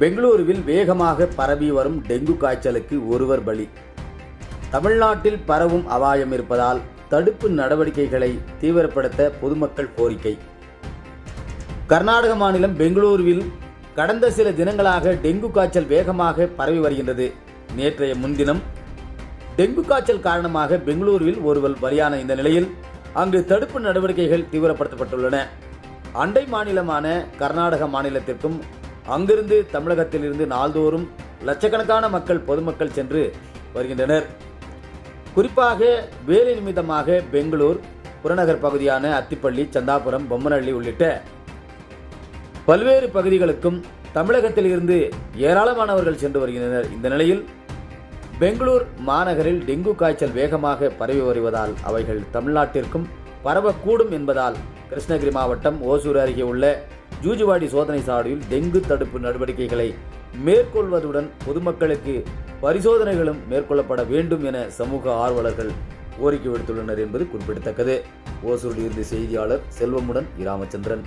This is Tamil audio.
பெங்களூருவில் வேகமாக பரவி வரும் டெங்கு காய்ச்சலுக்கு ஒருவர் பலி. தமிழ்நாட்டில் பரவும் அபாயம் இருப்பதால் தடுப்பு நடவடிக்கைகளை தீவிரப்படுத்த பொதுமக்கள் கோரிக்கை. கர்நாடக மாநிலம் பெங்களூருவில் கடந்த சில தினங்களாக டெங்கு காய்ச்சல் வேகமாக பரவி வருகின்றது. நேற்றைய முன்தினம் டெங்கு காய்ச்சல் காரணமாக பெங்களூருவில் ஒருவர் பலியான இந்த நிலையில் அங்கு தடுப்பு நடவடிக்கைகள் தீவிரப்படுத்தப்பட்டுள்ளன. அண்டை மாநிலமான கர்நாடக மாநிலத்திற்கும் அங்கிருந்து தமிழகத்திலிருந்து நாள்தோறும் லட்சக்கணக்கான மக்கள் பொதுமக்கள் சென்று வருகின்றனர். குறிப்பாக வேலை நிமித்தமாக பெங்களூர் புறநகர் பகுதியான அத்திப்பள்ளி சந்தாபுரம் பொம்மனள்ளி உள்ளிட்ட பல்வேறு பகுதிகளுக்கும் தமிழகத்தில் இருந்து ஏராளமானவர்கள் சென்று வருகின்றனர். இந்த நிலையில் பெங்களூர் மாநகரில் டெங்கு காய்ச்சல் வேகமாக பரவி வருவதால் அவைகள் தமிழ்நாட்டிற்கும் பரவக்கூடும் என்பதால் கிருஷ்ணகிரி மாவட்டம் ஓசூர் அருகே உள்ள ஜூஜுவாடி சோதனை சாவடியில் டெங்கு தடுப்பு நடவடிக்கைகளை மேற்கொள்வதுடன் பொதுமக்களுக்கு பரிசோதனைகளும் மேற்கொள்ளப்பட வேண்டும் என சமூக ஆர்வலர்கள் கோரிக்கை விடுத்துள்ளனர் என்பது குறிப்பிடத்தக்கது. ஓசூரில் இருந்து செய்தியாளர் செல்வமுடன் இராமச்சந்திரன்.